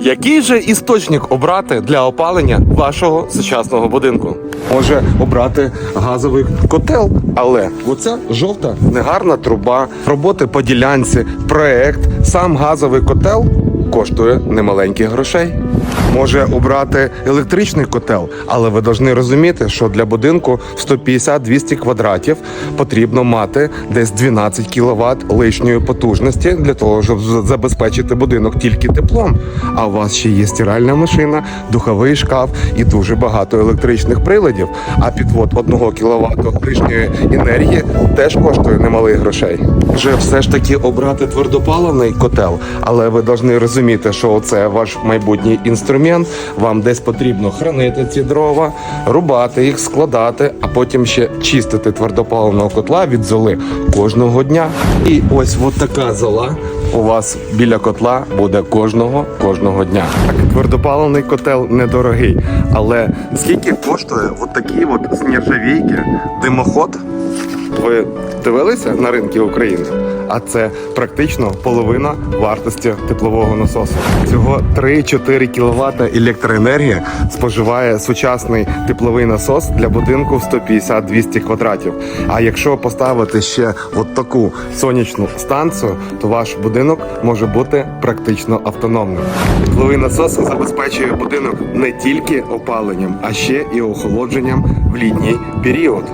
Який же істочник обрати для опалення вашого сучасного будинку? Може обрати газовий котел, але оця жовта негарна труба, роботи по ділянці, проект, сам газовий котел коштує немаленьких грошей. Може обрати електричний котел, але ви повинні розуміти, що для будинку в 150-200 квадратів потрібно мати десь 12 кВт лишньої потужності для того, щоб забезпечити будинок тільки теплом. А у вас ще є стиральна машина, духовий шкаф і дуже багато електричних приладів. А підвод 1 кВт лишньої енергії теж коштує немалих грошей. Вже все ж таки обрати твердопаливний котел, але ви повинні розуміти, що це ваш майбутній інструмент. Вам десь потрібно хранити ці дрова, рубати їх, складати, а потім ще чистити твердопаливного котла від золи кожного дня. І ось от така зола у вас біля котла буде кожного кожного дня. Так, твердопаливний котел недорогий, але скільки коштує от такі от з нержавійки димоход? Ви дивилися на ринки України? А це практично половина вартості теплового насосу. Всього 3-4 кВт електроенергії споживає сучасний тепловий насос для будинку в 150-200 квадратів. А якщо поставити ще от таку сонячну станцію, то ваш будинок може бути практично автономним. Тепловий насос забезпечує будинок не тільки опаленням, а ще і охолодженням в літній період.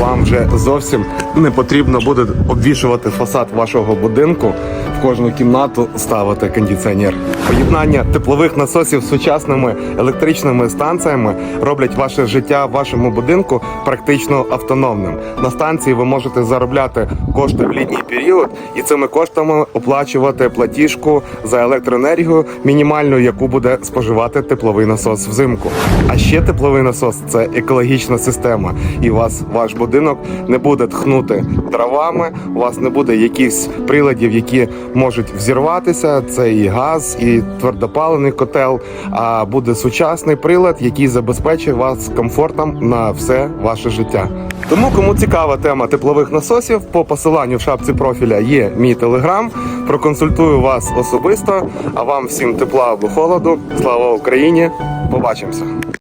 Вам вже зовсім не потрібно буде обвішувати фасад вашого будинку. В кожну кімнату ставити кондиціонер. Поєднання теплових насосів з сучасними електричними станціями роблять ваше життя в вашому будинку практично автономним. На станції ви можете заробляти кошти в літній період і цими коштами оплачувати платіжку за електроенергію мінімальну, яку буде споживати тепловий насос взимку. А ще тепловий насос це екологічна система, і вас ваш будинок не буде тхнути травами. У вас не буде якихось приладів, які можуть взірватися. Це і газ, і твердопалений котел. А буде сучасний прилад, який забезпечить вас комфортом на все ваше життя. Тому, кому цікава тема теплових насосів, по посиланню в шапці профіля є мій телеграм. Проконсультую вас особисто. А вам всім тепла або холоду. Слава Україні! Побачимося!